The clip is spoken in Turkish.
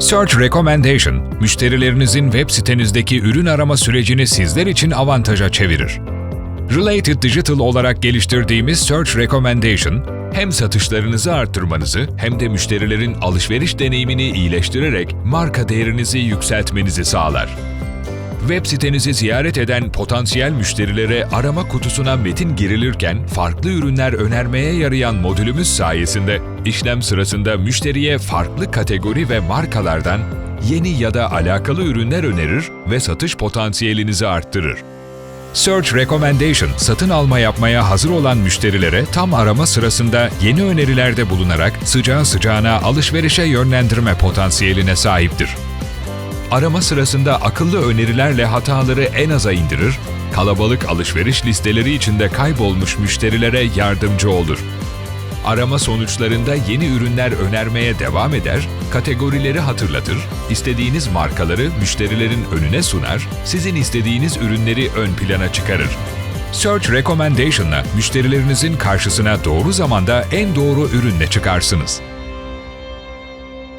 Search Recommendation, müşterilerinizin web sitenizdeki ürün arama sürecini sizler için avantaja çevirir. Related Digital olarak geliştirdiğimiz Search Recommendation, hem satışlarınızı arttırmanızı hem de müşterilerin alışveriş deneyimini iyileştirerek marka değerinizi yükseltmenizi sağlar. Web sitenizi ziyaret eden potansiyel müşterilere arama kutusuna metin girilirken farklı ürünler önermeye yarayan modülümüz sayesinde işlem sırasında müşteriye farklı kategori ve markalardan yeni ya da alakalı ürünler önerir ve satış potansiyelinizi arttırır. Search Recommendation, satın alma yapmaya hazır olan müşterilere tam arama sırasında yeni önerilerde bulunarak sıcağı sıcağına alışverişe yönlendirme potansiyeline sahiptir. Arama sırasında akıllı önerilerle hataları en aza indirir, kalabalık alışveriş listeleri içinde kaybolmuş müşterilere yardımcı olur. Arama sonuçlarında yeni ürünler önermeye devam eder, kategorileri hatırlatır, istediğiniz markaları müşterilerin önüne sunar, sizin istediğiniz ürünleri ön plana çıkarır. Search Recommendation'la müşterilerinizin karşısına doğru zamanda en doğru ürünle çıkarsınız.